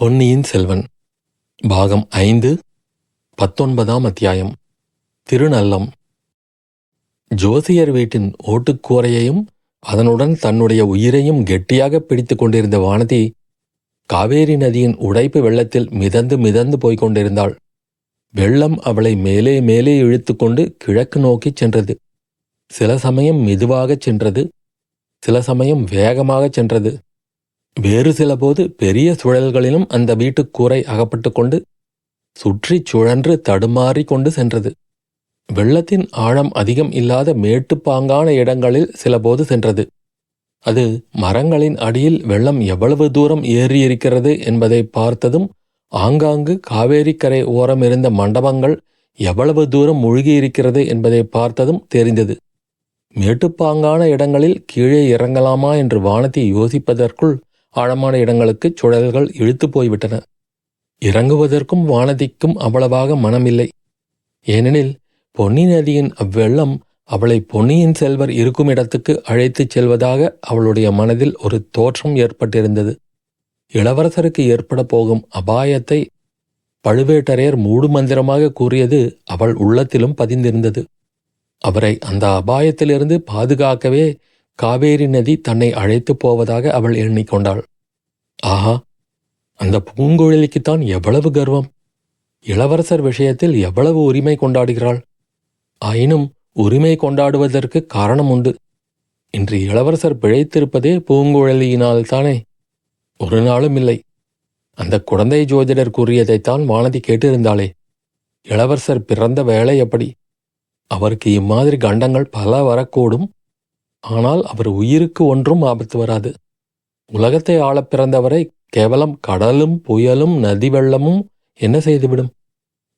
பொன்னியின் செல்வன் பாகம் ஐந்து பத்தொன்பதாம் அத்தியாயம் திருநல்லம். ஜோசியர் வீட்டின் ஓட்டுக்கூரையையும் அதனுடன் தன்னுடைய உயிரையும் கெட்டியாக பிடித்துக் கொண்டிருந்த வானதி காவேரி நதியின் உடைப்பு வெள்ளத்தில் மிதந்து மிதந்து போய்க் கொண்டிருந்தாள். வெள்ளம் அவளை மேலே மேலே இழுத்துக்கொண்டு கிழக்கு நோக்கிச் சென்றது. சில சமயம் மெதுவாகச் சென்றது. சில சமயம் வேகமாகச் சென்றது. வேறு சில போது பெரிய சுழல்களிலும் அந்த வீட்டுக் கூரை அகப்பட்டு கொண்டு சுற்றிச் சுழன்று தடுமாறி கொண்டு சென்றது. வெள்ளத்தின் ஆழம் அதிகம் இல்லாத மேட்டுப்பாங்கான இடங்களில் சிலபோது சென்றது. அது மரங்களின் அடியில் வெள்ளம் எவ்வளவு தூரம் ஏறி இருக்கிறது என்பதை பார்த்ததும் ஆங்காங்கு காவேரிக்கரை ஓரம் இருந்த மண்டபங்கள் எவ்வளவு தூரம் மூழ்கியிருக்கிறது என்பதை பார்த்ததும் தெரிந்தது. மேட்டுப்பாங்கான இடங்களில் கீழே இறங்கலாமா என்று வானத்தை யோசிப்பதற்குள் ஆழமான இடங்களுக்கு சுழல்கள் இழுத்து போய்விட்டன. இறங்குவதற்கும் வானதிக்கும் அவ்வளவாக மனமில்லை. ஏனெனில் பொன்னி நதியின் அவ்வெள்ளம் அவளை பொன்னியின் செல்வர் இருக்கும் இடத்துக்கு அழைத்துச் செல்வதாக அவளுடைய மனதில் ஒரு தோற்றம் ஏற்பட்டிருந்தது. இளவரசருக்கு ஏற்பட போகும் அபாயத்தை பழுவேட்டரையர் மூடுமந்திரமாக கூறியது அவள் உள்ளத்திலும் பதிந்திருந்தது. அவரை அந்த அபாயத்திலிருந்து பாதுகாக்கவே காவேரி நதி தன்னை அழைத்துப் போவதாக அவள் எண்ணிக்கொண்டாள். ஆஹா அந்த பூங்குழலிக்குத்தான் எவ்வளவு கர்வம். இளவரசர் விஷயத்தில் எவ்வளவு உரிமை கொண்டாடுகிறாள். ஆயினும் உரிமை கொண்டாடுவதற்கு காரணம் உண்டு. இன்று இளவரசர் பிழைத்திருப்பதே பூங்குழலியினால் தானே ஒரு நாளும் இல்லை. அந்த குழந்தை ஜோதிடர் கூறியதைத்தான் வானதி கேட்டிருந்தாளே. இளவரசர் பிறந்த வேலை எப்படி? அவருக்கு இம்மாதிரி கண்டங்கள் பல வரக்கூடும். ஆனால் அவர் உயிருக்கு ஒன்றும் ஆபத்து வராது. உலகத்தை ஆளப் பிறந்தவரை கேவலம் கடலும் புயலும் நதி வெள்ளமும் என்ன செய்துவிடும்?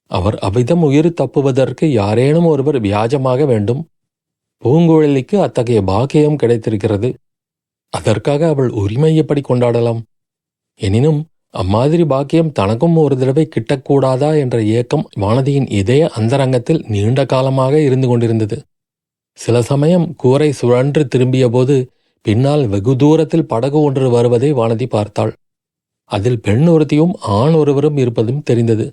அவர் அவ்விதம் உயிர் தப்புவதற்கு யாரேனும் ஒருவர் வியாஜமாக வேண்டும். பூங்குழலிக்கு அத்தகைய பாக்கியம் கிடைத்திருக்கிறது. அதற்காக அவள் உரிமை எப்படி கொண்டாடலாம்? எனினும் அம்மாதிரி பாக்கியம் தனக்கும் ஒரு தடவை கிட்டக்கூடாதா என்ற ஏக்கம் வானதியின் இதய அந்தரங்கத்தில் நீண்ட காலமாக இருந்து கொண்டிருந்தது. சில சமயம் கூரை சுழன்று திரும்பியபோது பின்னால் வெகு தூரத்தில் படகு ஒன்று வருவதை வானதி பார்த்தாள். அதில் பெண் ஒருத்தியும் ஆண் ஒருவரும் இருப்பதும் தெரிந்தது.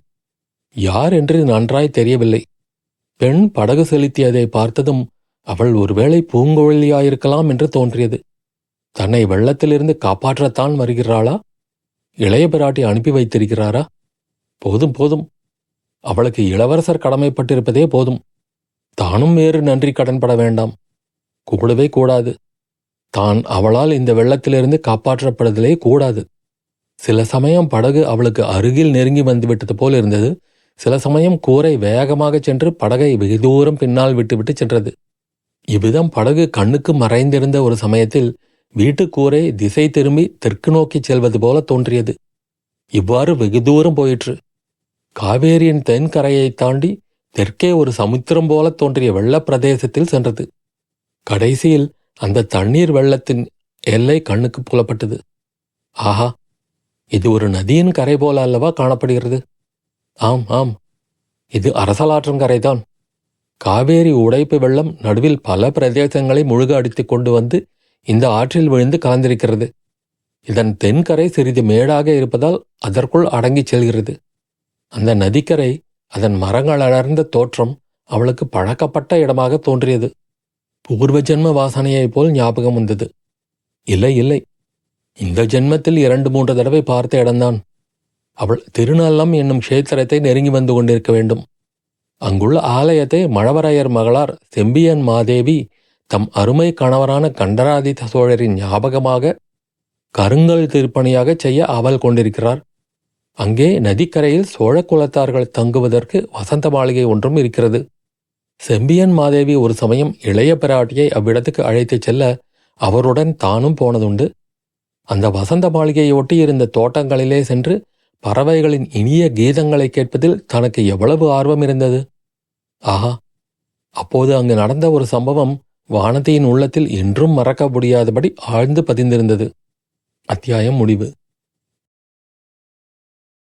யார் என்று நன்றாய் தெரியவில்லை. பெண் படகு செலுத்தியதை பார்த்ததும் அவள் ஒருவேளை பூங்குழலியாயிருக்கலாம் என்று தோன்றியது. தன்னை வெள்ளத்திலிருந்து காப்பாற்றத்தான் வருகிறாளா? இளைய பிராட்டி அனுப்பி வைத்திருக்கிறாரா? போதும் போதும். அவளுக்கு இளவரசர் கடமைப்பட்டிருப்பதே போதும். தானும் வேறு நன்றி கடன்பட வேண்டாம். கூடவே கூடாது. தான் அவளால் இந்த வெள்ளத்திலிருந்து காப்பாற்றப்படுதலே கூடாது. சில சமயம் படகு அவளுக்கு அருகில் நெருங்கி வந்துவிட்டது போல் இருந்தது. சில சமயம் கூரை வேகமாக சென்று படகை வெகு தூரம் பின்னால் விட்டுவிட்டு சென்றது. இவ்விதம் படகு கண்ணுக்கு மறைந்திருந்த ஒரு சமயத்தில் வீட்டுக்கூரை திசை திரும்பி தெற்கு நோக்கிச் செல்வது போல தோன்றியது. இவ்வாறு வெகு தூரம் போயிற்று. காவேரியின் தென்கரையைத் தாண்டி தெற்கே ஒரு சமுத்திரம் போல தோன்றிய வெள்ளப் பிரதேசத்தில் சென்றது. கடைசியில் அந்த தண்ணீர் வெள்ளத்தின் எல்லை கண்ணுக்கு புலப்பட்டது. ஆஹா இது ஒரு நதியின் கரை போல அல்லவா காணப்படுகிறது? ஆம் ஆம். இது அரசலாற்றும் கரைதான். காவேரி உடைப்பு வெள்ளம் நடுவில் பல பிரதேசங்களை முழுக அடித்து கொண்டு வந்து இந்த ஆற்றில் விழுந்து கலந்திருக்கிறது. இதன் தென்கரை சிறிது மேடாக இருப்பதால் அதற்குள் அடங்கிச் செல்கிறது. அந்த நதிக்கரை அதன் மரங்கள் அடர்ந்த தோற்றம் அவளுக்கு பழக்கப்பட்ட இடமாக தோன்றியது. பூர்வ ஜென்ம வாசனையைப் போல் ஞாபகம் வந்தது. இல்லை இல்லை. இந்த ஜென்மத்தில் இரண்டு மூன்று தடவை பார்த்த இடம்தான். அவள் திருநல்லம் என்னும் க்ஷேத்திரத்தை நெருங்கி வந்து கொண்டிருக்க வேண்டும். அங்குள்ள ஆலயத்தை மழவரையர் மகளார் செம்பியன் மாதேவி தம் அருமை கணவரான கண்டராதித்த சோழரின் ஞாபகமாக கருங்கல் திருப்பணியாக செய்ய அவள் கொண்டிருக்கிறார். அங்கே நதிக்கரையில் சோழ குலத்தார்கள் தங்குவதற்கு வசந்த மாளிகை ஒன்றும் இருக்கிறது. செம்பியன் மாதேவி ஒரு சமயம் இளைய பிராட்டியை அவ்விடத்துக்கு அழைத்துச் செல்ல அவருடன் தானும் போனதுண்டு. அந்த வசந்த மாளிகையை ஒட்டி இருந்த தோட்டங்களிலே சென்று பறவைகளின் இனிய கீதங்களை கேட்பதில் தனக்கு எவ்வளவு ஆர்வம் இருந்தது. ஆஹா அப்போது அங்கு நடந்த ஒரு சம்பவம் வானதியின் உள்ளத்தில் என்றும் மறக்க முடியாதபடி ஆழ்ந்து பதிந்திருந்தது. அத்தியாயம் முடிவு.